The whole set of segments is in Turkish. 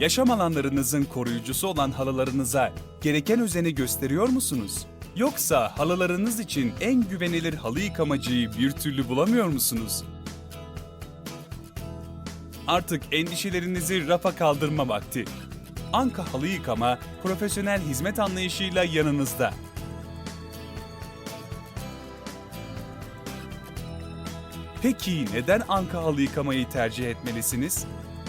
Yaşam alanlarınızın koruyucusu olan halılarınıza gereken özeni gösteriyor musunuz? Yoksa halılarınız için en güvenilir halı yıkamacıyı bir türlü bulamıyor musunuz? Artık endişelerinizi rafa kaldırma vakti. Anka Halı Yıkama profesyonel hizmet anlayışıyla yanınızda. Peki neden Anka Halı Yıkamayı tercih etmelisiniz?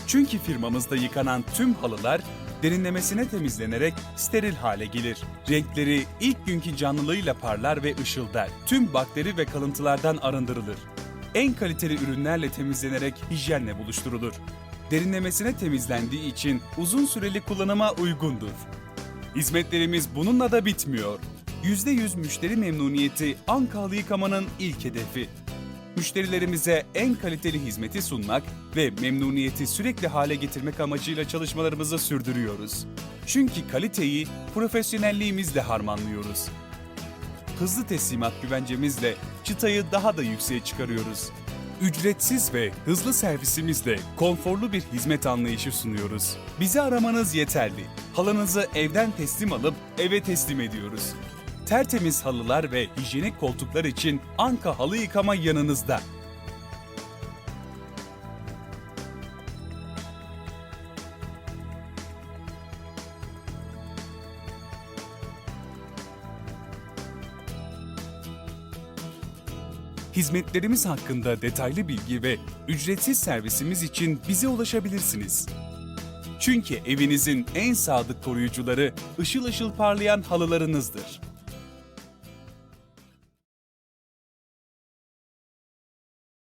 Çünkü firmamızda yıkanan tüm halılar derinlemesine temizlenerek steril hale gelir. Renkleri ilk günkü canlılığıyla parlar ve ışıldar. Tüm bakteri ve kalıntılardan arındırılır. En kaliteli ürünlerle temizlenerek hijyenle buluşturulur. Derinlemesine temizlendiği için uzun süreli kullanıma uygundur. Hizmetlerimiz bununla da bitmiyor. %100 müşteri memnuniyeti Ankalı yıkamanın ilk hedefi. Müşterilerimize en kaliteli hizmeti sunmak ve memnuniyeti sürekli hale getirmek amacıyla çalışmalarımızı sürdürüyoruz. Çünkü kaliteyi profesyonelliğimizle harmanlıyoruz. Hızlı teslimat güvencemizle çıtayı daha da yükseğe çıkarıyoruz. Ücretsiz ve hızlı servisimizle konforlu bir hizmet anlayışı sunuyoruz. Bizi aramanız yeterli. Halınızı evden teslim alıp eve teslim ediyoruz. Tertemiz halılar ve hijyenik koltuklar için Anka Halı Yıkama yanınızda. Hizmetlerimiz hakkında detaylı bilgi ve ücretsiz servisimiz için bize ulaşabilirsiniz. Çünkü evinizin en sadık koruyucuları ışıl ışıl parlayan halılarınızdır.